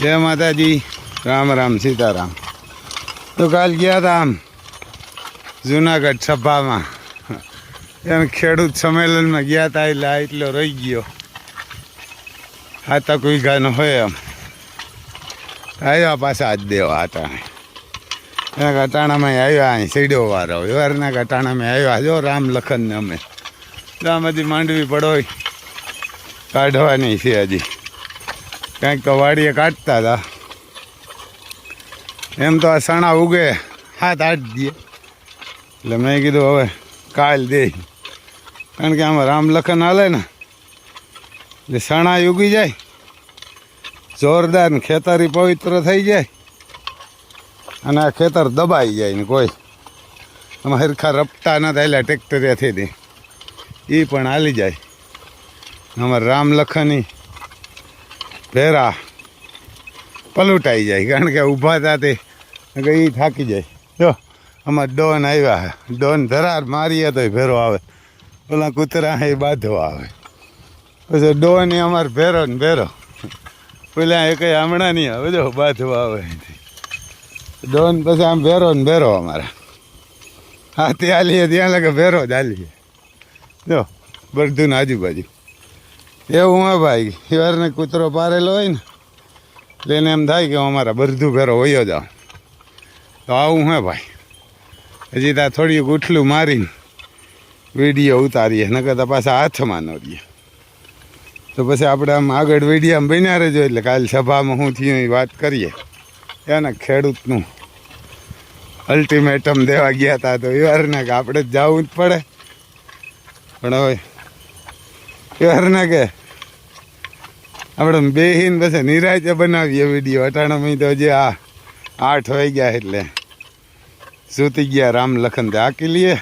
જય માતાજી. રામ રામ, સીતારામ. તો કાલ ગયા હતા આમ જુનાગઢ સભામાં. એમ ખેડૂત સંમેલનમાં ગયા હતા એટલે આ એટલો રહી ગયો. આ તક વિઘાનો હોય એમ. આવ્યા પાછા આજ દેવા હતા. એના કટાણામાં આવ્યા અહીં સીડો વારો વ્યવહારના કટાણામાં આવ્યા. જો રામ લખનને અમે. તો આમાંથી માંડવી પડોય કાઢવાની છે હજી. કંઈક તો વાડીએ કાઢતા હતા એમ તો આ સણા ઉગે, હાથ આઠ દે. એટલે મેં કીધું હવે કાલ દે. કારણ કે આમાં રામ લખન હાલે ને, એટલે સણા ઉગી જાય. જોરદાર ને ખેતરી પવિત્ર થઈ જાય. અને આ ખેતર દબાઈ જાય ને કોઈ. આમાં હરખા રપટા ન થાય એટલે ટ્રેક્ટરેથી દે. એ પણ હાલી જાય. અમારા રામ લખની ભેરા પલુટાઈ જાય, કારણ કે ઊભા હતા તે એ થાકી જાય. જો, આમાં ડોન આવ્યા ડોન ધરાર મારીએ તો ભેરો આવે. ઓલા કૂતરા એ બાંધો આવે. પછી ડોન એ અમારે ભેરો ને ભેરો. પેલા એ કઈ હમણાં નહીં આવે, જો બાંધો આવે ડોન પછી આમ ભેરો ને ભેરો અમારા. હા, ત્યાં લઈએ ત્યાં લગે ભેરો જ હાલીએ જો બધું આજુબાજુ. એવું હે ભાઈ, હિવારને કૂતરો પારેલો હોય ને એટલે એને એમ થાય કે અમારા બરધું ભેરો વયો જાઉં. તો આવું હે ભાઈ. હજી ત્યાં થોડી ગૂઠલું મારીને વીડિયો ઉતારીએ, નકર તો પાછા હાથમાં ન રહીએ. તો પછી આપણે આમ આગળ વિડીયામાં બન્યા રહેજો, એટલે કાલ સભામાં હું થયું એ વાત કરીએ. એને ખેડૂતનું અલ્ટિમેટમ દેવા ગયા હતા તો હિવારને કે આપણે જ જવું જ પડે. પણ હવે હિવારને કે? આપણે બેહીન પછી નિરાયતે બનાવીએ વીડિયો અટાણામાં તો જે આ આઠ વાઈ ગયા એટલે. સૂતી ગયા રામ લખન તે આંકી લઈએ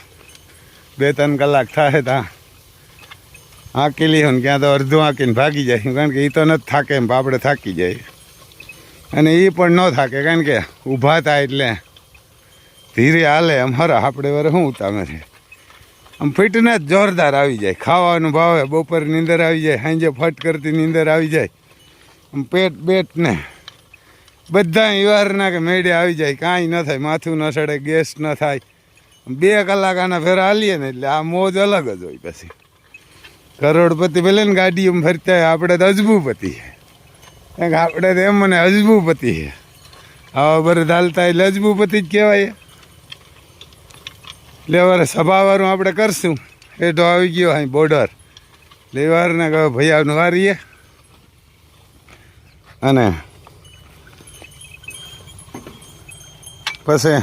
બે ત્રણ કલાક થાય ત્યાં આંકી લઈએ ને ક્યાં તો અડધું આંકીને ભાગી જાય. કારણ કે એ તો નથી થાકે એમ આપણે થાકી જાય. અને એ પણ ન થાકે, કારણ કે ઊભા થાય એટલે ધીરે હાલે એમ. હરા, આપણે વરે શું ઉતામે છે આમ ફિટનેસ જોરદાર આવી જાય. ખાવાનું ભાવે બપોર નીંદર આવી જાય, સાંજે ફટ કરતી નીંદર આવી જાય. આમ પેટ બેટ ને બધા યુવારના કે મેળે આવી જાય, કાંઈ ન થાય, માથું ન સડે, ગેસ ન થાય. બે કલાક આના ફેરા હાલીએ ને એટલે આ મોજ અલગ જ હોય પછી. કરોડપતિ ભલે ને ગાડીમાં ફરતા હોય, આપણે તો અજબુપતિ છે આપણે તો એમ મને અજબુપતિ છે આવા બરદ હાલતા એટલે અજબુપતિ જ કહેવાય. લેવારે સભાવાળું આપણે કરશું. તો આવી ગયો અહીં બોર્ડર લેવારને કહે ભૈયાનું વારીએ. અને પછી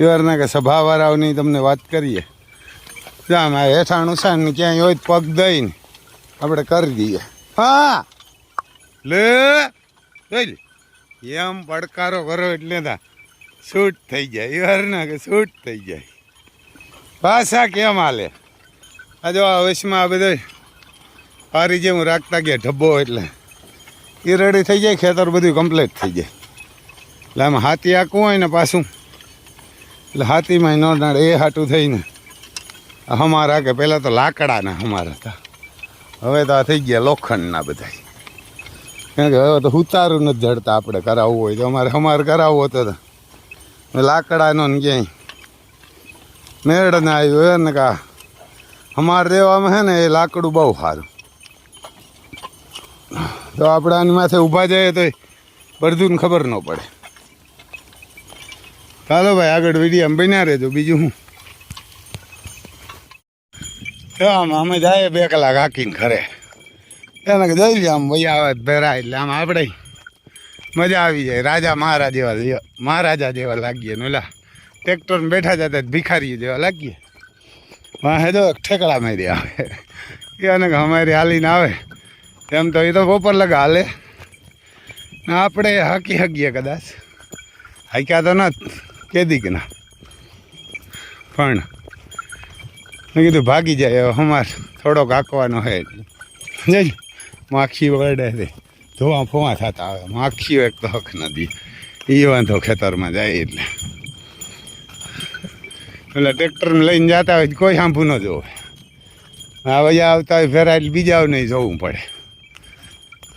લેવારના કે સભાવાળાઓની તમને વાત કરીએ. જામ આ હેઠાણું છે ને ક્યાંય હોય પગ દઈને આપણે કરી દઈએ. હા! લે. એમ પડકારો કરો એટલે તા. શૂટ થઈ જાય. વાર ના કે શૂટ થઈ જાય. પાછા કેમ હાલે? આ જો આ વશમાં આ બધો પારી જેમ રાખતા ગયા ઢબ્બો એટલે. એ રેડી થઈ જાય, ખેતર બધું કમ્પ્લીટ થઈ જાય. એટલે આમ હાથી આકવું હોય ને પાછું. એટલે હાથીમાં ન નાડે એ હાટું થઈને. હમારા કે પહેલાં તો લાકડાના હમારા હતા. હવે તો આ થઈ ગયા લોખંડના બધા કારણ કે હવે તો ઉતારું નથી જડતા આપણે કરાવવું હોય તો અમારે અમારે કરાવવું હતો લાકડાનો ને ક્યાંય. મેળને આવ્યું આવ્યો હે ને કા. અમારે રહેવામાં હે ને એ લાકડું બહુ સારું. તો આપણે આની માથે ઊભા જઈએ તો બધું ખબર ન પડે. ચાલો ભાઈ, આગળ વીડિયો બન્યા રહેજો. બીજું હું? આમ, અમે જાય બે કલાક હાકીને ઘરે. એને જોઈ લે આમ વૈયા આવે ભેરા એટલે આમ આપણે મજા આવી જાય. રાજા મહારાજ જેવા મહારાજા જેવા લાગીએ ને ઓલા. ટ્રેક્ટર બેઠા જતા ભિખારી જેવા લાગીએ. વાહે તો ઠેકડા મારી આવે કે અમારી હાલીને આવે. એમ તો એ તો બપોર લગા હાલે. ને આપણે હાકી હકીએ કદાચ. હાક્યા તો ના કેદી કે ના. પણ મેં કીધું ભાગી જાય અમાર. થોડોક હાંકવાનો હોય એટલે માખી વરડે છે. ધોવા ફોવા થતા આવે માખીઓ એક તો હક નથી એ વાંધો ખેતરમાં જાય એટલે. એટલે ટ્રેક્ટરને લઈને જતા હોય કોઈ સાંભુ ન જોવે. હવે આવતા હોય ફેરા એટલે બીજા નહીં જોવું પડે.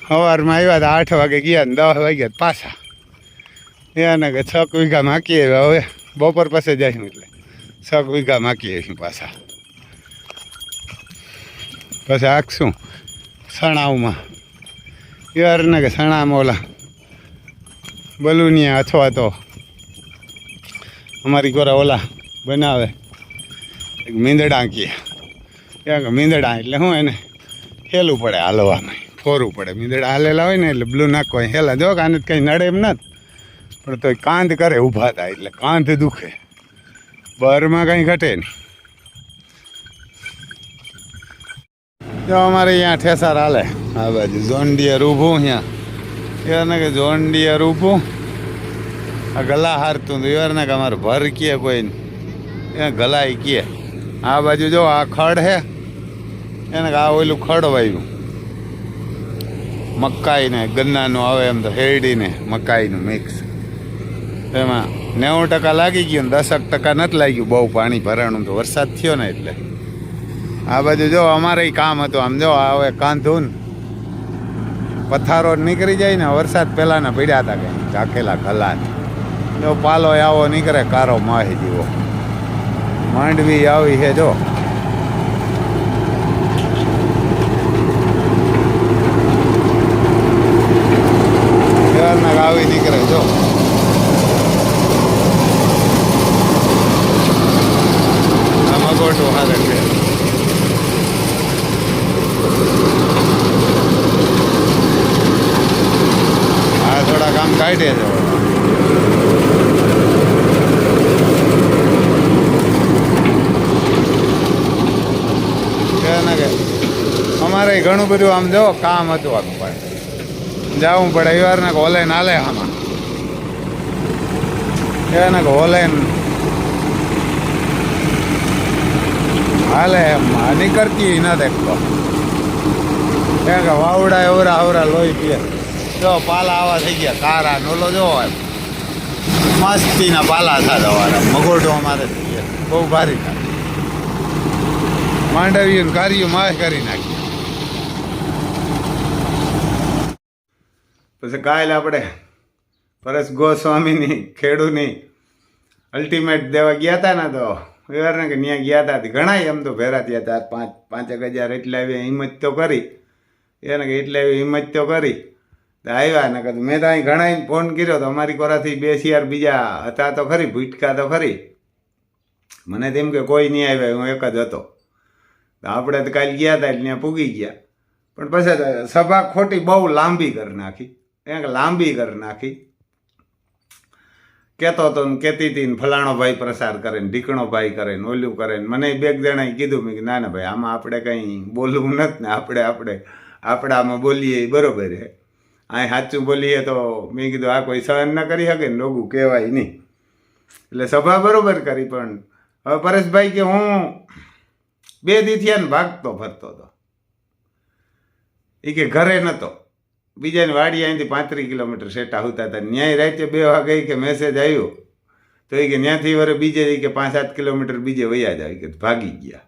સવારમાં આવ્યા હતા આઠ વાગે ગયા ને દસ વાગ્યા પાછા. એને કે છ વીઘા માકીએ હવે બપોર પાસે જઈશું એટલે. છ વીઘા માકી આવીશું પાછા. પછી આખશું. સણાવમાં યારને કે સણામાં ઓલા બલુનિયા અથવા તો અમારી ગોરા ઓલા બનાવે. મીંદડા કીએ ત્યાં કે મીંદડા એટલે શું એને હેલું પડે હાલવામાં. ફોરવું પડે. મીંદડા હાલેલા હોય ને એટલે બ્લુ નાખો હેલા. જો કે આને કંઈ નડે એમ નથી. પણ તો કાંધ કરે, ઊભા થાય એટલે કાંધ દુખે. બહારમાં કંઈ ઘટે નહીં. જો અમારે અહીંયા ઠેસાર હાલે. આ બાજુ ઝોનડિયર ઊભું અહીંયા. એને કે ઝોનડિયર ઊભું. આ ગલા હારતું હતું. ને કે અમારે ભર કીએ કોઈ એ ગલાય કીએ આ બાજુ જો, આ ખડ હે. એને આ ઓલું ખડ વાવ્યું મકાઈને, ગન્નાનું આવે એમ તો હેરડીને મકાઈનું મિક્સ એમાં નેવું ટકા લાગી ગયું ને દસક ટકા નથી લાગ્યું. બહુ પાણી ભરાણું તો વરસાદ થયો ને એટલે. આ બાજુ જો, અમારે કામ હતું. આમ જો આવે કાંધું કાંધું પથારો નીકળી જાય ને, વરસાદ પહેલાંના પીડ્યા હતા કે ઝાકેલા ખલાત જો પાલો આવો નીકળે, કારો માહી જેવો માંડવી આવી છે, જો ક્યારના આવી નીકળે જો આમાં ગોટું હારે છે આ થોડા કામ કાઢે છે કે ના કે અમારે ઘણું બધું આમ જો કામ હતું આમ પણ. જવું પડે એવાર ને હોલે નાલે આમાં એને હોલે હાલે એમ કરતી ના દેખતો કે કે વાવડા એવરા આવરા લોહી પીએ. જો પાલા આવા થઈ ગયા, કારા નોલો જો એમ. મસ્તીના પાલા થતા વાળા મગોડો અમારે થઈ ગયા. બહુ ભારી માંડવીયું કાર્યું માસ કરી નાખી. પછી કાલ આપણે પરેશ ગોસ્વામીની ખેડૂની અલ્ટિમેટ દેવા ગયા હતા ને તો ને કે ત્યાં ગયા હતા ઘણા એમ તો ભેરા થયા હતા પાંચ, પાંચેક હજાર એટલે આવી હિંમત તો કરી. એને કે એટલે આવી હિંમત તો કરી. તો આવ્યા ને કીધું મેં તો અહીં ઘણા ફોન કર્યો તો અમારી કોરાથી બે શિયાર બીજા હતા તો ખરી ભૂટકા તો ખરી. મને તેમ કે કોઈ નહીં આવ્યા, હું એક જ હતો. તો આપણે તો કાલે ગયા હતા એટલે ત્યાં પૂગી ગયા. પણ પછી સભા ખોટી બહુ લાંબી કરી નાખી. એક લાંબી કરી નાખી. કહેતો હતો ને કહેતી હતી ને ફલાણો ભાઈ પ્રસાર કરે ને ઢીકણો ભાઈ કરે ને ઓલું કરે ને મને બે જણાએ કીધું, મેં ના ના ભાઈ, આમાં આપણે કંઈ બોલવું નથી ને, આપણે આપણે આપણે આમાં બોલીએ બરોબર છે અહીં સાચું બોલીએ તો, મેં કીધું, આ કોઈ સહન ન કરી શકે ને, લોગું કહેવાય નહીં. એટલે સભા બરોબર કરી, પણ હવે પરેશભાઈ કે હું બે દી ને ભાગતો ફરતો હતો. એ કે ઘરે નહોતો બીજાની વાડી અહીંથી પાંત્રીસ કિલોમીટર સેટા આવતા હતા. ન્યાય રાતે બે વાગે કે મેસેજ આવ્યો તો એ કે ત્યાંથી વરે બીજે કે પાંચ સાત કિલોમીટર બીજે વયા જાય. કે ભાગી ગયા.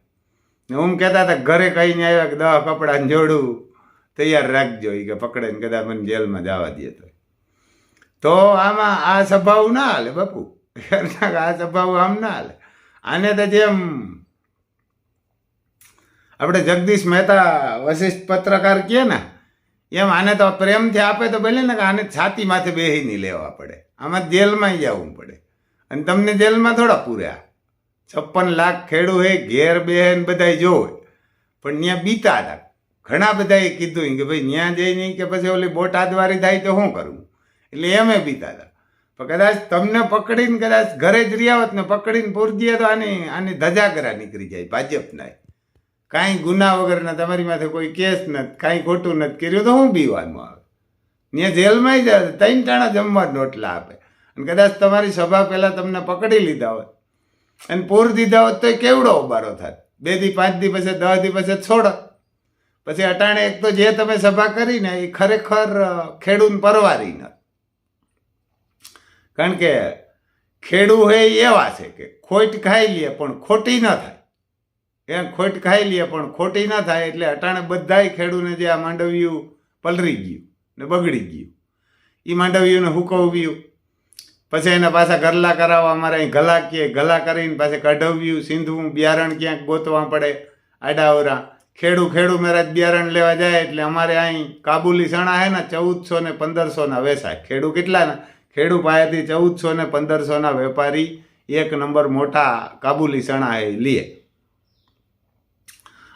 ને હું કહેતા હતા, ઘરે કહીને આવ્યા, કે દવા કપડાને જોડું. તૈયાર રાખજો. એ કે પકડે ને કદાચ મને જેલમાં જવા દે તો તો આમાં આ સ્વભાવ ના હાલે બાપુ. આ સ્વભાવ આમ ના હાલે. આને તો જેમ આપણે જગદીશ મહેતા વશિષ્ઠ પત્રકાર કહે ને એમ આને તો પ્રેમથી આપે તો ભલે ને કે આને છાતી માથે બેહી નહીં લેવા પડે. આમાં જેલમાં જવું પડે. અને તમને જેલમાં થોડા પૂર્યા. છપ્પન લાખ ખેડૂ હે, ઘેર ને બધાય જોવે. પણ ત્યાં બીતા હતા. ઘણા બધાએ કીધું કે ભાઈ ત્યાં જઈને કે પછી ઓલી બોટ આદવારી થાય તો શું કરવું એટલે એમે બીતા હતા. પણ કદાચ તમને પકડીને, કદાચ ઘરે જ રહ્યા હોત ને પકડીને પૂરજીએ તો આની આની ધજાગરા નીકળી જાય, ભાજપના. કાંઈ ગુના વગરના તમારી માથે કોઈ કેસ નથી, કાંઈ ખોટું નથી કર્યું તો હું બીવાનું આવે. ત્યાં જેલમાં જ ત્રણ ટાણા જમવા નોટલા આપે. અને કદાચ તમારી સભા પહેલાં તમને પકડી લીધા હોત અને પૂર દીધા હોત તો કેવડો ઉબારો થાય બે દી પાંચ દી પછી દસ દી પછી છોડો. પછી અટાણે એક તો જે તમે સભા કરીને એ ખરેખર ખેડૂત પરવારી નથી કારણ કે ખેડૂ હે એવા છે કે ખોટ ખાઈ લે પણ ખોટી ન થાય. એમ ખોટ ખાઈ લે, પણ ખોટી ના થાય એટલે અટાણે બધાય ખેડૂને જે આ માંડવિયું પલરી ગયું ને બગડી ગયું. એ માંડવિયુંને હુકવ્યું પછી એના પાછા ગરલા કરાવવા, અમારે અહીં ગલા કીએ ગલા કરીને પાછી કઢવ્યું, સિંધવું, બિયારણ ક્યાંક ગોતવા પડે, આડાવરા. ખેડૂ ખેડૂ મેરાજ બિયારણ લેવા જાય એટલે અમારે અહીં કાબુલી ચણા હે ને ચૌદસો ને પંદરસોના વેચાય ખેડૂ કેટલાના ખેડૂ પાસેથી ચૌદસો ને પંદરસોના વેપારી એક નંબર મોટા કાબુલી ચણા એ લે.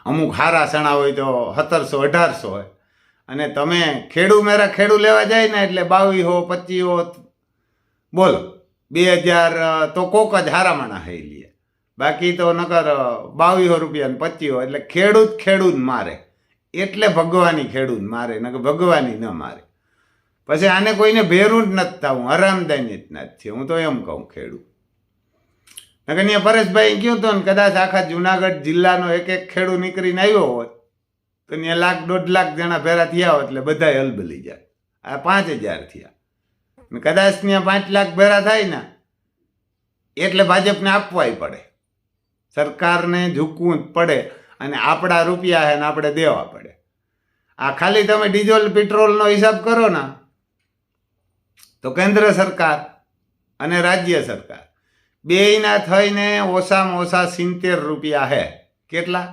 અમુક હારા સણા હોય તો સત્તરસો, અઢારસો હોય. અને તમે ખેડૂ મેરા ખેડૂ લેવા જાય ને એટલે બાવી હો, પચી હો, બોલો. બે હજાર તો કોક જ હારા માણા હઈ લે. બાકી તો નકર બાવીસો રૂપિયા ને પચીસો એટલે ખેડૂત ખેડૂત મારે. એટલે ભગવાની ખેડૂત મારે, નકર ભગવાની ન મારે. પછી આને કોઈને ભેરું જ નથી થવું હરામદાની જ નથી હું તો એમ કહું ખેડૂત. ત્યાં પરેશભાઈ ગયો તો ને કદાચ આખા જુનાગઢ જિલ્લાનો એક એક ખેડૂત નીકળીને આવ્યો હોત, તો ત્યાં લાખ દોઢ લાખ જણા ભેરા થયા હોત એટલે બધા હલબલી જાય. આ પાંચ હજાર થયા. ને કદાચ ત્યાં પાંચ લાખ ભેરા થાય ને, એટલે ભાજપને આપવાય પડે. સરકારને ઝૂકવું જ પડે અને આપણા રૂપિયા છે ને આપણે દેવા પડે. આ ખાલી તમે ડીઝલ, પેટ્રોલનો હિસાબ કરો ને, તો કેન્દ્ર સરકાર અને રાજ્ય સરકાર બેયના થઈને ઓછામાં ઓછા સિત્તેર રૂપિયા હે. કેટલા?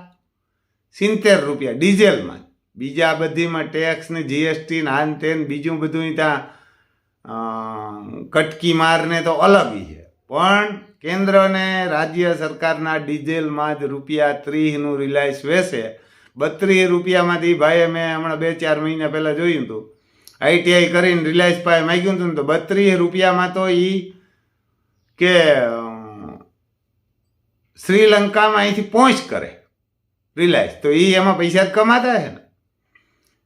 સિત્તેર રૂપિયા. ડીઝલમાં. બીજા બધીમાં ટેક્સ ને જીએસટી ને આન તેન બીજું બધું ત્યાં કટકી મારને તો અલગ છે પણ કેન્દ્ર અને રાજ્ય સરકારના ડીઝલમાં જ રૂપિયા ત્રીસનું રિલાયન્સ વેસે. બત્રીસ રૂપિયામાંથી ભાઈએ મેં હમણાં બે ચાર મહિના પહેલાં જોયું હતું. આઈટીઆઈ કરીને રિલાયન્સ પાસે માગ્યું હતું ને તો બત્રીસ રૂપિયામાં તો એ કે શ્રીલંકામાં અહીંથી પહોંચ કરે. રિલાયન્સ તો એ એમાં પૈસા જ કમાતા છે ને.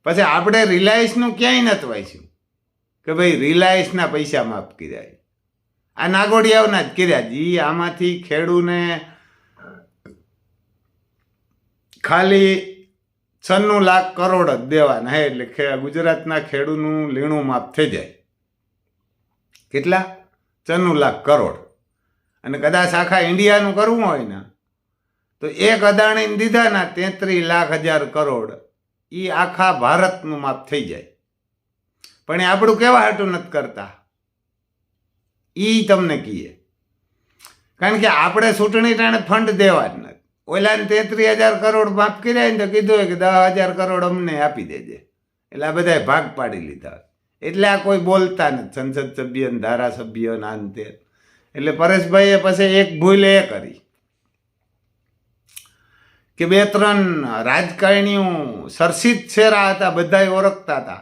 પછી આપણે રિલાયન્સનું ક્યાંય નથી વાંચ્યું કે ભાઈ રિલાયન્સના પૈસા માફ કર્યા આ નાગોડિયાઓના જ કર્યા ઈ આમાંથી ખેડૂને ખાલી છન્નું લાખ કરોડ જ દેવાના હે. એટલે ગુજરાતના ખેડૂનું લીણું માફ થઈ જાય. કેટલા? છન્નું લાખ કરોડ. અને કદાચ આખા ઇન્ડિયાનું કરવું હોય ને, તો એક અદાણીને દીધા ના તેત્રીસ લાખ હજાર કરોડ એ આખા ભારતનું માપ થઈ જાય. પણ એ આપણું કેવા હાટું નથી કરતા? એ તમને કહીએ કારણ કે આપણે ચૂંટણી ટાણે ફંડ દેવા જ નથી. ઓલાને તેત્રીસ હજાર કરોડ માફ કર્યા ને તો કીધું કે દસ હજાર કરોડ અમને આપી દેજે. એટલે આ બધાએ ભાગ પાડી લીધા. એટલે આ કોઈ બોલતા નથી. સંસદ સભ્ય ને ધારાસભ્ય ને આન તે. એટલે પરેશભાઈએ પછી એક ભૂલ એ કરી કે બે ત્રણ રાજકારણીઓ સરસિત છેરા હતા બધા ઓળખતા હતા.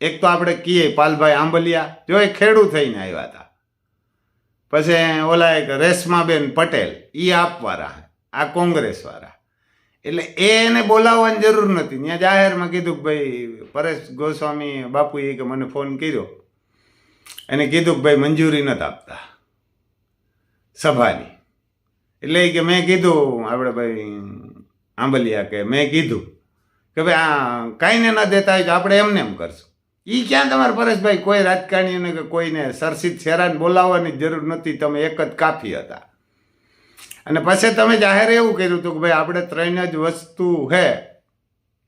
એક તો આપણે કહીએ પાલભાઈ આંબલિયા, જો એ ખેડૂત થઈને આવ્યા હતા. પછી ઓલા એક રેશમાબેન પટેલ એ આપવાળા આ કોંગ્રેસવાળા. એટલે એને બોલાવવાની જરૂર નથી ત્યાં જાહેરમાં કીધું કે ભાઈ, પરેશ ગોસ્વામી બાપુએ કે મને ફોન કર્યો. એને કીધું કે ભાઈ મંજૂરી નથી આપતા. સભાની. એટલે કે મેં કીધું, આપણે ભાઈ આંબલિયા કે મેં કીધું કે ભાઈ આ કાંઈને ન દેતા હોય તો આપણે એમને એમ કરશું. એ ક્યાં તમારે પરેશભાઈ કોઈ રાજકારણીઓને કે કોઈને સરસિત શેરાને બોલાવવાની જરૂર નથી તમે એક જ કાફી હતા. અને પછી તમે જાહેર એવું કર્યું હતું કે ભાઈ આપણે ત્રણ જ વસ્તુ હે,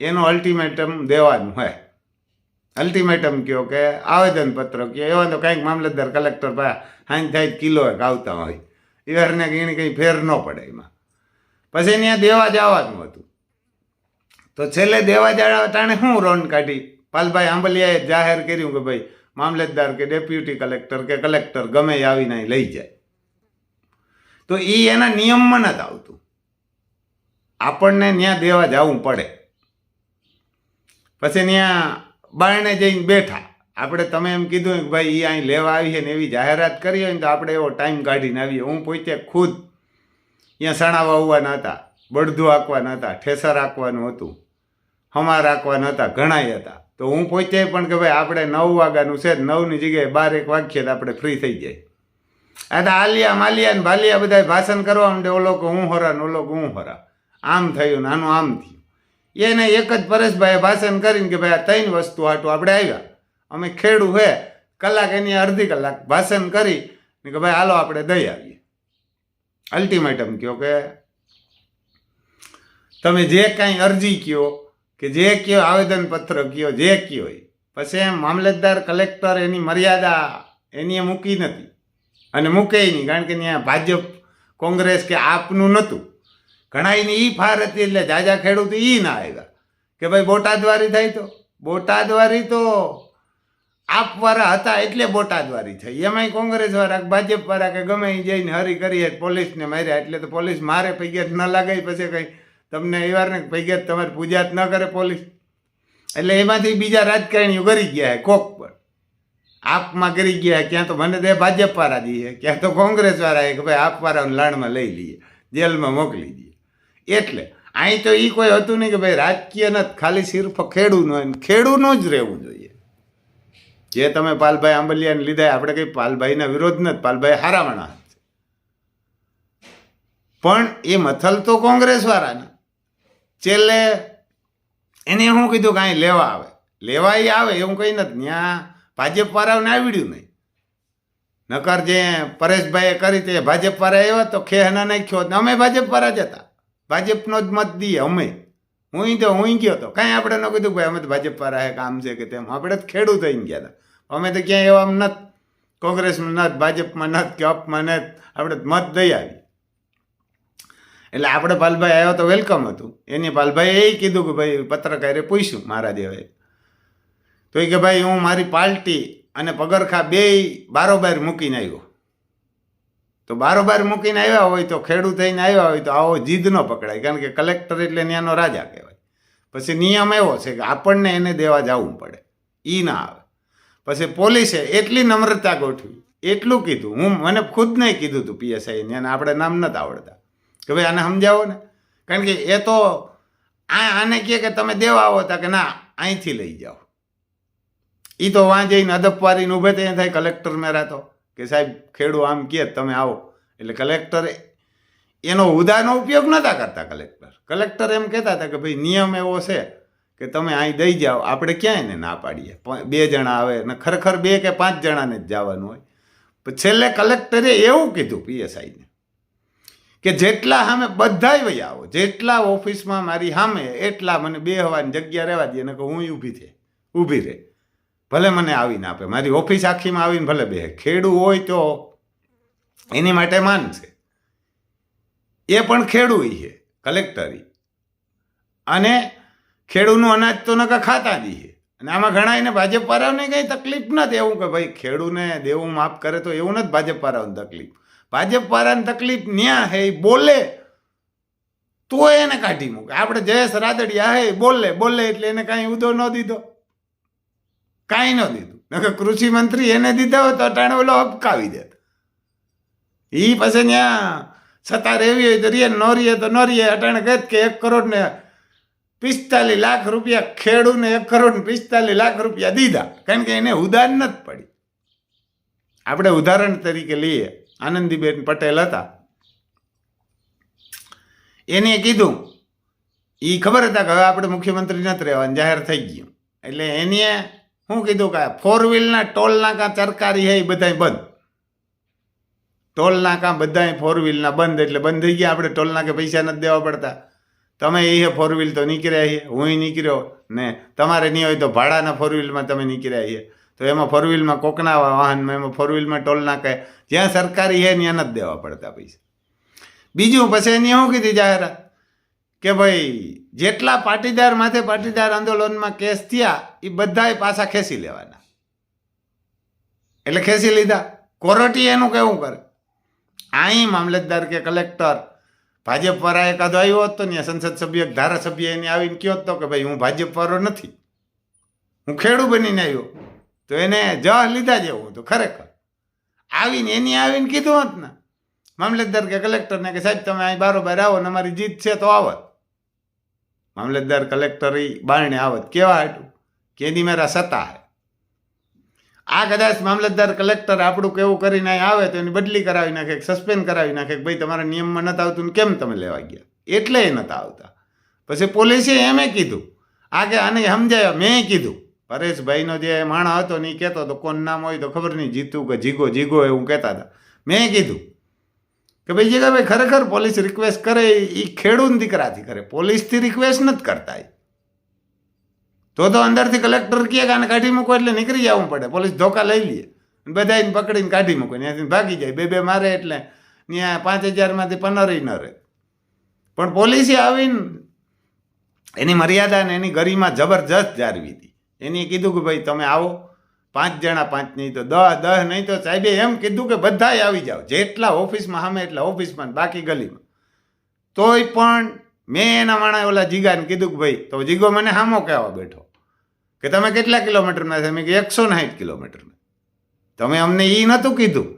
એનું અલ્ટિમેટમ દેવાનું હે. અલ્ટિમેટમ કયો કે, આવેદનપત્ર કયો, એવા તો કંઈક મામલતદાર કલેક્ટર પાસે હાઈ થાય કિલો એક આવતા હોય. ઈવરને એને કંઈ ફેર ન પડે એમાં. પછી ત્યાં દેવા જવાનું હતું. તો છેલ્લે દેવા જવા ટાણે શું રોન કાઢી? પાલભાઈ આંબલિયાએ જાહેર કર્યું કે ભાઈ, મામલતદાર કે ડેપ્યુટી કલેક્ટર કે કલેક્ટર ગમે આવીને લઈ જાય. તો એ એના નિયમમાં નથી આવતું. આપણને ત્યાં દેવા જવું પડે. પછી ત્યાં બારણે જઈને બેઠા. આપણે તમે એમ કીધું કે ભાઈ એ અહીં લેવા આવીએ ને એવી જાહેરાત કરી હોય ને તો આપણે એવો ટાઈમ કાઢીને આવીએ. હું પોતે ખુદ અહીંયા સણા વાવવાના હતા બળધું આંકવાના હતા, ઠેસર આંકવાનું હતું હમા રાખવાના હતા, ઘણાય હતા. તો હું પોતે પણ કે ભાઈ આપણે નવ વાગ્યાનું છે, નવની જગ્યાએ બાર એક વાગ્યે તો આપણે ફ્રી થઈ જાય. આ તો આલિયા માલિયા ને ભાલિયા બધા ભાષણ કરવા માંડે, ઓલો કે હું હરા ને ઓલો કે હું હરા. આમ થયું ને આનું આમ થયું. એને એક જ પરેશભાઈએ ભાષણ કરીને કે ભાઈ આ ત્રણ વસ્તુ હાટું આપણે આવ્યા. અમે ખેડું હે, કલાક એની અડધી કલાક ભાષણ કરી ને કે ભાઈ હાલો આપણે દઈ આવીએ. અલ્ટિમેટમ કહો કે તમે જે કાંઈ અરજી કયો કે જે કયો આવેદનપત્ર કયો, જે કયો એ. પછી એમ મામલતદાર, કલેક્ટર એની મર્યાદા એની મૂકી નથી. અને મૂકે નહીં, કારણ કે ત્યાં ભાજપ, કોંગ્રેસ કે આપનું નહોતું. ઘણાયની એ ફાર હતી એટલે જાજા ખેડૂત એ ના આવ્યા. કે ભાઈ બોટાદવારી થાય તો? બોટાદવારી તો આપવાળા હતા એટલે બોટાદવારી થઈ. એમાંય કોંગ્રેસવાળા ભાજપવાળા કે ગમે ઈ જઈને હરી કરીએ પોલીસને માર્યા એટલે તો પોલીસ મારે પૈગત ન લાગે પછી કંઈ તમને એ વારને પૈગત તમારી પૂજા જ ન કરે પોલીસ. એટલે એમાંથી બીજા રાજકારણીઓ કરી ગયા કોક પર. આપમાં કરી ગયા ક્યાં તો મને તે ભાજપવાળા દઈએ ક્યાં તો કોંગ્રેસવાળા કે ભાઈ આપવાળાને લાણમાં લઈ લઈએ જેલમાં મોકલી દઈએ એટલે અહીં તો એ કોઈ હતું નહીં કે ભાઈ રાજકીય નથી, ખાલી સિર્ફ ખેડૂનું ખેડૂનું જ રહેવું જોઈએ. જે તમે પાલભાઈ આંબલિયાને લીધા, આપણે કંઈ પાલભાઈના વિરોધ નથી, પાલભાઈ હારા પણ એ મથલ તો કોંગ્રેસવાળાના. છેલ્લે એને હું કીધું કે અહીં લેવા આવે. લેવા આવે એવું કંઈ નથી ત્યાં ભાજપવાળાઓને આવડ્યું નહીં. નકર જે પરેશભાઈએ કરી તે ભાજપવાળા આવ્યા તો ખેહના નાખ્યો અમે ભાજપવાળા જ હતા. ભાજપનો જ મત દઈએ અમે. હું તો હું ગયો તો. કાંઈ આપણે ન કીધું ભાઈ અમે તો ભાજપવાળા આ કામ છે કે તેમ. આપણે તો ખેડૂત થઈને ગયા હતા. અમે તો ક્યાંય એવા નથી કોંગ્રેસમાં નથી ભાજપમાં નથી કે અપમાં નથી આપણે મત દઈ આવી એટલે આપણે પાલભાઈ આવ્યો તો વેલકમ હતું. એની પાલભાઈએ એ કીધું કે ભાઈ, પત્રકારે પૂછ્યું મારા દેવાએ. તો એ કે ભાઈ, હું મારી પાર્ટી અને પગરખા બે બારોબાર મૂકીને આવ્યો. તો બારોબાર મૂકીને આવ્યા હોય તો ખેડૂત થઈને આવ્યા હોય તો આવો જીદ ન પકડાય, કારણ કે કલેક્ટર એટલે ત્યાંનો રાજા કહેવાય. પછી નિયમ એવો છે કે આપણને એને દેવા જવું પડે એ ના આવે. પછી પોલીસે એટલી નમ્રતા ગોઠવી, એટલું કીધું, હું મને ખુદ નહીં કીધું હતું પીએસઆઈને અને આપણે નામ નથી આવડતા, કે ભાઈ આને સમજાવો ને. કારણ કે એ તો આ આને કહે કે તમે દેવા આવો તા કે ના, અહીંથી લઈ જાઓ. એ તો વાં જઈને અદપવારીને ઊભે ત્યાં થાય કલેક્ટર મેરા તો. કે સાહેબ, ખેડૂ આમ કહે તમે આવો. એટલે કલેક્ટરે એનો ઉદાનો ઉપયોગ નહોતા કરતા કલેક્ટર. કલેક્ટર એમ કહેતા હતા કે ભાઈ, નિયમ એવો છે કે તમે અહીં દઈ જાઓ. આપણે ક્યાંય એને ના પાડીએ? બે જણા આવે ને ખરેખર બે કે પાંચ જણાને જ જવાનું હોય. પણ છેલ્લે કલેક્ટરે એવું કીધું પીએસઆઈને કે જેટલા સામે બધાય વહી આવો, જેટલા ઓફિસમાં મારી સામે, એટલા મને બે હવાની જગ્યા રહેવા દે ને કે હું ઊભી થે, ઊભી રહે. ભલે મને આવીને આપે. મારી ઓફિસ આખીમાં આવીને ભલે બે ખેડૂ હોય તો એની માટે માન છે. એ પણ ખેડૂ છે કલેક્ટરી અને ખેડૂનું અનાજ તો નકા ખાતા દઈએ અને આમાં ઘણા એને ભાજપ વાળાઓને કંઈ તકલીફ નથી એવું કે ભાઈ ખેડૂને દેવું માફ કરે તો એવું નથી ભાજપ વાળાઓને તકલીફ. ભાજપ વાળાને તકલીફ ન્યા હે બોલે તો એને કાઢી મૂકે. આપણે જયેશ રાદડિયા હે બોલે બોલે એટલે એને કાંઈ ઉદો ન દીધો. કાંઈ ન દીધું. નકર કૃષિ મંત્રી એને દીધા હોય તો અટાણે ઓલો અપકાવી દેત એ પાસે ત્યાં સત્તા રહેવી હોય તો રીએ, ન રીએ તો ન રીએ. અટાણે કહેત કે એક કરોડ ને પિસ્તાલીસ લાખ રૂપિયા ખેડૂને એક કરોડ ને પિસ્તાલીસ લાખ રૂપિયા દીધા. કારણ કે એને ઉદાર નથી પડી. આપણે ઉદાહરણ તરીકે લઈએ. આનંદીબેન પટેલ હતા. એને કીધું એ ખબર હતા કે હવે આપણે મુખ્યમંત્રી નથી રહેવાનું, જાહેર થઈ ગયું. એટલે એને શું કીધું કે ફોર વ્હીલના ટોલ નાકા સરકારી હે એ બધાય બંધ. ટોલ નાકા બધાય ફોર વ્હીલના બંધ એટલે બંધ થઈ ગયા. આપણે ટોલ નાકે પૈસા નથી દેવા પડતા. તમે એ ફોર વ્હીલ તો નીકળ્યા છીએ હું નીકળ્યો ને તમારે નહીં હોય તો ભાડાના ફોર વ્હીલમાં તમે નીકળ્યા છીએ તો એમાં ફોર વ્હીલમાં કોકના વાહનમાં એમાં ફોર વ્હીલમાં ટોલ નાખે જ્યાં સરકારી હે ત્યાં નથી દેવા પડતા પૈસા. બીજું પછી એની શું કીધી જાહેરાત? કે ભાઈ, જેટલા પાટીદાર માથે પાટીદાર આંદોલનમાં કેસ થયા એ બધાએ પાછા ખેંચી લેવાના. એટલે ખેંચી લીધા. કોર્ટી એનું કેવું કરે? અહીં મામલતદાર કે કલેક્ટર, ભાજપ વાળા એકાદો આવ્યો હતો ને, સંસદ સભ્ય ધારાસભ્ય એને આવીને કહ્યો હતો કે ભાઈ, હું ભાજપ વાળો નથી. હું ખેડૂ બનીને આવ્યો. તો એને જહ લીધા જેવું હતું, ખરેખર. આવીને એની આવીને કીધું હોત ને, મામલતદાર કે કલેક્ટરને કે સાહેબ, તમે અહીં બારોબાર આવો ને અમારી જીત છે તો આવત મામલતદાર કલેક્ટર બારણે આવત. કેવા હતું કેની મેરા સત્તા હે. આ કદાચ મામલતદાર કલેક્ટર આપણું કેવું કરીને આવે તો એની બદલી કરાવી નાખે સસ્પેન્ડ કરાવી નાખે ભાઈ તમારા નિયમમાં નતા આવતું કેમ તમે લેવા ગયા? એટલે એ નતા આવતા. પછી પોલીસે એમે કીધું. આ કે આને સમજાયો, મેં કીધું. પરેશભાઈનો જે માણા હતો ને એ કહેતો હતો કોણ નામ હોય તો ખબર નહીં. જીતું કે જીગો જીગો એવું કહેતા હતા. મેં કીધું કે ભાઈ જે ભાઈ ખરેખર પોલીસ રિક્વેસ્ટ કરે એ ખેડૂત દીકરાથી કરે. પોલીસથી રિક્વેસ્ટ નથી કરતા તો તો અંદરથી કલેક્ટર કહે કે આને કાઢી મૂકો એટલે નીકળી જવું પડે. પોલીસ ધોકા લઈ લે. બધાને પકડીને કાઢી મૂકો. ત્યાંથી ભાગી જાય. બે બે મારે એટલે ત્યાં પાંચ હજારમાંથી પંદરય ન રહે. પણ પોલીસે આવીને એની મર્યાદા ને એની ગરિમા જબરજસ્ત જાળવી હતી. એને કીધું કે ભાઈ તમે આવો. પાંચ જણા, પાંચ નહીં તો દસ દહ નહીં તો સાહેબે એમ કીધું કે બધાએ આવી જાઓ. જેટલા ઓફિસમાં સામે એટલા ઓફિસમાં બાકી ગલીમાં. તોય પણ મેં એના માણા ઓલા જીગાને કીધું કે ભાઈ, તો જીગો મને હામો કહેવા બેઠો. કે તમે કેટલા કિલોમીટરના છે? મેં કે એકસો સાઠ કિલોમીટરના. તમે અમને એ નહોતું કીધું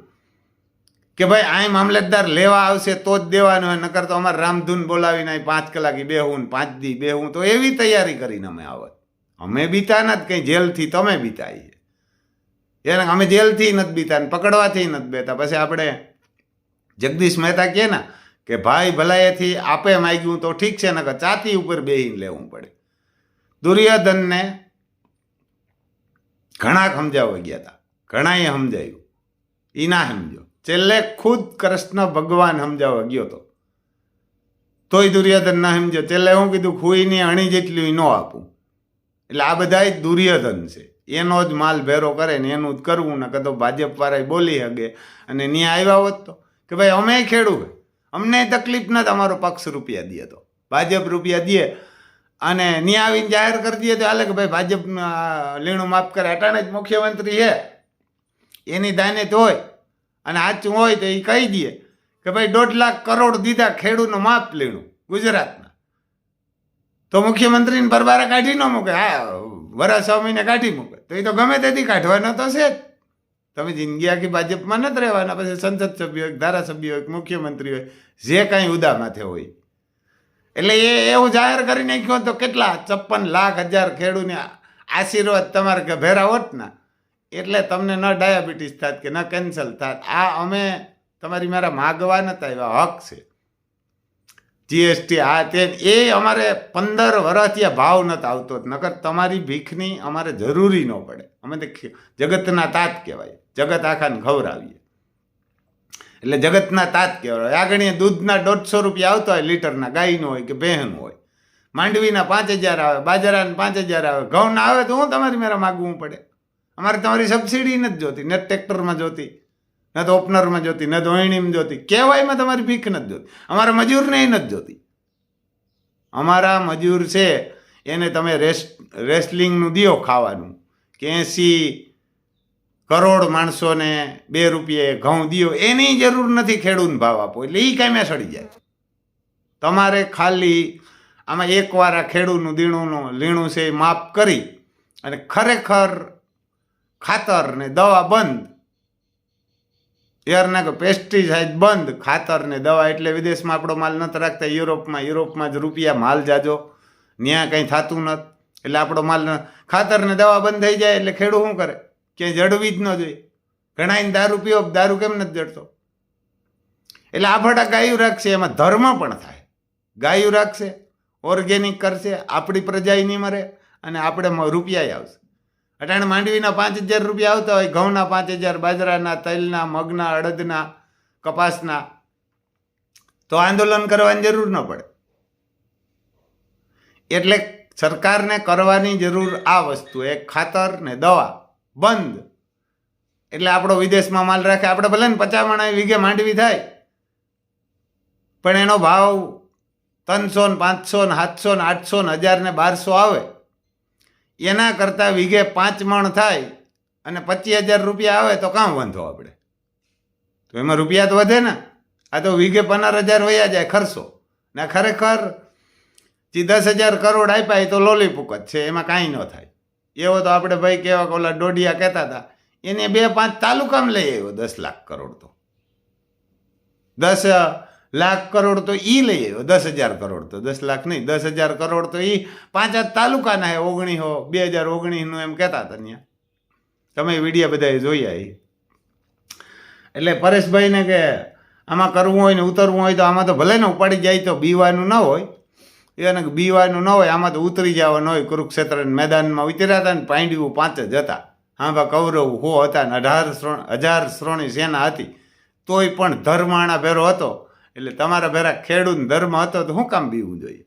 કે ભાઈ, આ મામલતદાર લેવા આવશે તો જ દેવાનું હોય નકર તો અમારે રામધૂન બોલાવીને પાંચ કલાક બેહું ને પાંચ દી બેહું. તો એવી તૈયારી કરીને અમે આવત. અમે બીતા નથી કંઈ જેલથી તમે બીતાઈએ. એને અમે જેલથી નથી બીતા ને પકડવાથી નથી બેતા. પછી આપણે જગદીશ મહેતા કહે ને કે, ભાઈ ભલાઈથી આપે માગ્યું તો ઠીક છે, નકર ચાતી ઉપર બેહીને લેવું પડે. દુર્યોધનને ઘણા સમજાવવા ગયા હતા. ઘણાએ સમજાયું. એ ના સમજો. છેલ્લે ખુદ કૃષ્ણ ભગવાન સમજાવવા ગયો તો. તોય દુર્યોધન ના સમજો છેલ્લે હું કીધું, ખુઈની અણી જેટલી ન આપું. એટલે આ બધા દુર્યોધન છે. એનો જ માલ ભેરો કરે ને એનું જ કરવું ને કદો ભાજપ વાળા બોલી હગે અને ત્યાં આવ્યા હોત તો. કે ભાઈ અમે ખેડૂત અમને તકલીફ નથી, અમારો પક્ષ રૂપિયા દે તો. ભાજપ રૂપિયા દે અને ત્યાં આવીને જાહેર કરી દઈએ તો હાલે કે ભાઈ ભાજપ લીણું માફ કરે. અટાણે જ મુખ્યમંત્રી છે એની દાને તો હોય. અને સાચું હોય તો એ કહી દઈએ કે ભાઈ દોઢ લાખ કરોડ દીધા ખેડૂતનું માપ લીણું ગુજરાતના. તો મુખ્યમંત્રીને પરબારા કાઢી ન મૂકે. હા વરા સ્વામીને કાઢી મૂકે. તો એ તો ગમે તેથી કાઢવાનો તો છે જ. તમે જિંદગી આખી ભાજપમાં નથી રહેવાના. પછી સંસદ સભ્ય હોય, ધારાસભ્ય હોય, મુખ્યમંત્રી હોય, જે કાંઈ ઉદા હોય. એટલે એ એવું જાહેર કરી નાખ્યું તો કેટલા? છપ્પન લાખ હજાર ખેડૂને આશીર્વાદ તમારે કે ભેરા હોત ના. એટલે તમને ન ડાયાબિટીસ થાત કે ન કેન્સલ થાત. આ અમે તમારી મારા માગવા નતા એવા હક છે. જીએસટી આ તે એ અમારે પંદર વર્ષથી આ ભાવ નથી આવતો નકર તમારી ભીખની અમારે જરૂરી ન પડે. અમે તો જગતના તાત કહેવાય. જગત આખાને ખવડાવીએ. એટલે જગતના તાત કહેવાય. આગળ દૂધના દોઢસો રૂપિયા આવતા હોય, લીટરના, ગાયનું હોય કે ભેંસનું હોય. માંડવીના પાંચ હજાર આવે, બાજરાના પાંચ હજાર આવે. ઘઉંના આવે તો હું તમારી મારા માગવું પડે. અમારે તમારી સબસિડી નથી જોતી, ને ટ્રેક્ટરમાં જોતી. ન તો ઓપનરમાં જોતી, ન તો ઓયણીમાં જોતી. કહેવાયમાં તમારી ભીખ નથી જોતી. અમારા મજૂરને નથી જોતી. અમારા મજૂર છે, એને તમે રેસ, રેસલિંગનું દિયો ખાવાનું. કે એંસી કરોડ માણસોને બે રૂપિયે ઘઉં દિયો. એની જરૂર નથી ખેડૂતને ભાવ આપો એટલે એ કાંઈ સડી જાય. તમારે ખાલી આમાં એકવાર આ ખેડૂતનું દીણુંનું લીણું છે એ માફ કરી અને ખરેખર ખાતર ને દવા બંધ એરના કે પેસ્ટિસાઇડ બંધ. ખાતર ને દવા એટલે વિદેશમાં આપણો માલ નથી રાખતા. યુરોપમાં યુરોપમાં જ રૂપિયા માલ જાજો. ત્યાં કંઈ થતું નથી. એટલે આપણો માલ ખાતર ને દવા બંધ થઈ જાય એટલે ખેડૂત શું કરે? ક્યાંય જડવી જ ન જોઈએ. ઘણા દારૂ પીઓ દારૂ કેમ નથી જડતો? એટલે આ ફટા ગાયું રાખશે, એમાં ધર્મ પણ થાય. ગાયું રાખશે, ઓર્ગેનિક કરશે, આપણી પ્રજા નહીં મરે અને આપણે રૂપિયા આવશે. અટાણે માંડવીના પાંચ હજાર રૂપિયા આવતા હોય, ઘઉંના પાંચ હજાર, બાજરાના, તલના, મગના, અડદના, કપાસના. તો આંદોલન કરવાની જરૂર ન પડે. એટલે સરકારને કરવાની જરૂર આ વસ્તુ, એક ખાતર ને દવા, બંધ. એટલે આપણો વિદેશમાં માલ રાખે, આપણે ભલે ને પચાસ વીઘે માંડવી થાય, પણ એનો ભાવ ત્રણસો ને પાંચસો ને સાતસો ને આઠસો ને હજાર ને બારસો આવે. એના કરતાં વીઘે પાંચ મણ થાય અને પચીસ હજાર રૂપિયા આવે તો કામ વાંધો આપણે? તો એમાં રૂપિયા તો વધે ને. આ તો વીઘે પંદર હજાર વયા જાય ખર્ચો. ને ખરેખર જે દસ હજાર કરોડ આપ્યા એ તો લોલીપુક જ છે, એમાં કાંઈ ન થાય. એવો તો આપણે ભાઈ કેવા ઓલા ડોડિયા કહેતા હતા, એને બે પાંચ તાલુકામાં લઈ આવ્યો દસ લાખ કરોડ તો. દસ લાખ કરોડ તો એ લઈ આવ્યો, દસ હજાર કરોડ તો, દસ લાખ નહીં, દસ હજાર કરોડ તો એ પાંચ જ તાલુકાના હે, ઓગણીસો, બે હજાર ઓગણીસનું એમ કહેતા હતા ત્યાં. તમે વિડીયા બધાએ જોયા એ એટલે પરેશભાઈને કે આમાં કરવું હોય ને ઉતરવું હોય તો આમાં તો ભલે ને ઉપાડી જાય તો બીવાનું ન હોય. એને બીવાનું ન હોય, આમાં તો ઉતરી જવાનું હોય કુરુક્ષેત્ર મેદાનમાં ઉતર્યા હતા ને પાંડ્યું પાંચ જ હતા. હા બા કૌરવ હો હતા ને અઢાર હજાર શ્રોણી સેના હતી. તોય પણ ધર્માણા ભેરો હતો. એટલે તમારા ભેરા ખેડૂત ધર્મ હતો તો શું કામ બીવું જોઈએ?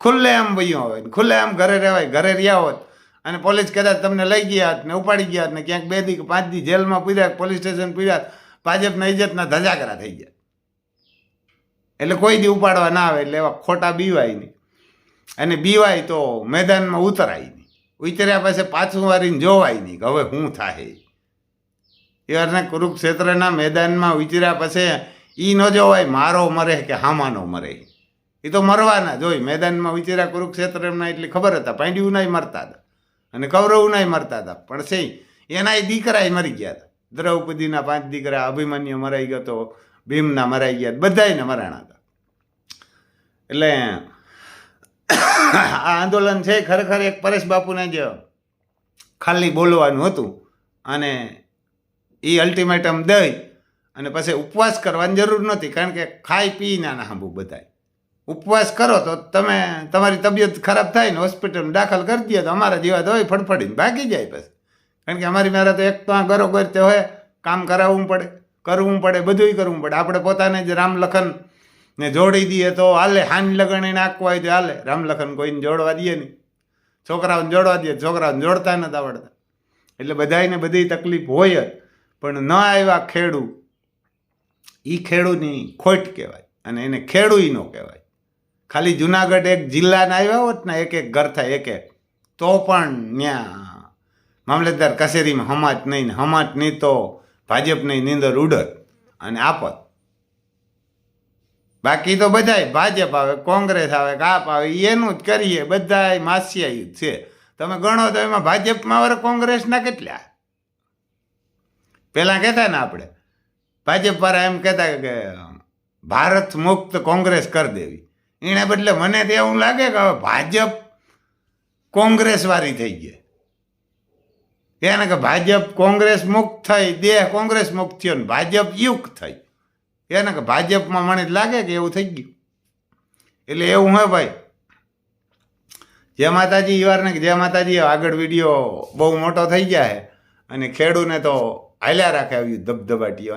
ખુલ્લે આમ વયું હોય ખુલ્લે આમ ઘરે રહેવાય, ઘરે રહ્યા હોત અને પોલીસ કદાચ તમને લઈ ગયા હોત ને ઉપાડી ગયા હોત ને ક્યાંક બે દી પાંચ દી જેલમાં પીર્યા પોલીસ સ્ટેશન પીર્યા ભાજપના ઇજ્જતના ધજાગરા થઈ ગયા. એટલે કોઈ દી ઉપાડવા ના આવે એટલે એવા ખોટા બીવાય નહીં. અને બીવાય તો મેદાનમાં ઉતરાય નહીં. ઉતર્યા પછી પાછું વારીને જોવાય નહીં કે હવે શું થાય. એ અર્થે કુરુક્ષેત્રના મેદાનમાં ઉતર્યા પછી ઈ ન જોવાય, મારો મરે કે હામાનો મરે. એ તો મરવાના, જોઈ, મેદાનમાં વિચાર્યા કુરુક્ષેત્ર એમના એટલી ખબર હતા પાંડ્યુનાય મરતા હતા. અને કૌરવ નાય મરતા હતા. પણ છે એનાય દીકરાય મરી ગયા હતા. દ્રૌપદીના પાંચ દીકરા અભિમન્યુ મરાઈ ગયો તો ભીમના મરાઈ ગયા, બધાયને મરાણા હતા. એટલે આ આંદોલન છે, ખરેખર એક પરેશ બાપુને જ ખાલી બોલવાનું હતું. અને એ અલ્ટિમેટમ દઈ અને પછી ઉપવાસ કરવાની જરૂર નથી કારણ કે ખાઈ પી ના હાંભું બધાય. ઉપવાસ કરો તો તમે, તમારી તબિયત ખરાબ થાય ને હોસ્પિટલમાં દાખલ કરી દે તો અમારા જેવા તો હોય ફડફડીને ભાગી જાય પછી. કારણ કે અમારી મારા તો એક તો આ ઘરો તે હોય, કામ કરાવવું પડે, કરવું પડે, બધુંય કરવું પડે. આપણે પોતાને જ રામલખન ને જોડી દઈએ તો હાલે, હાન લગણ એને હોય તો હાલે. રામલખન કોઈને જોડવા દઈએ નહીં. છોકરાઓને જોડવા દઈએ છોકરાઓને જોડતા નથી આવડતા. એટલે બધાને બધી તકલીફ હોય જ. પણ ન આવ્યા ખેડૂ એ ખેડૂની ખોટ કહેવાય અને એને ખેડૂઈનો કહેવાય. ખાલી જુનાગઢ એક જિલ્લાના આવ્યા હોત ને એક એક ઘર થાય, એક એક, તો પણ ત્યાં મામલતદાર કચેરીમાં હમાત નહીં ને હમાત નહીં તો ભાજપની નીંદર ઉડત અને આપત. બાકી તો બધાય ભાજપ આવે, કોંગ્રેસ આવે કાપ આવે એનું જ કરીએ, બધાય માસિયા છે. તમે ગણો તો એમાં ભાજપમાં વર કોંગ્રેસના કેટલા? પહેલાં કહેતા ને આપણે ભાજપ વાળા એમ કહેતા કે ભારત મુક્ત કોંગ્રેસ કરી દેવી. એને બદલે મને તો એવું લાગે કે હવે ભાજપ કોંગ્રેસવાળી થઈ ગઈ. એને કે ભાજપ કોંગ્રેસ મુક્ત થઈ, દેહ કોંગ્રેસ મુક્ત થયો ને ભાજપ યુક્ત થઈ. એને કે ભાજપમાં મને લાગે કે એવું થઈ ગયું. એટલે એવું હોય ભાઈ. જય માતાજી ઈવારને કે જય માતાજી, આગળ વીડિયો બહુ મોટો થઈ છે. અને ખેડૂને તો હાલ્યા રાખે આવ્યું ધબધબાટીઓ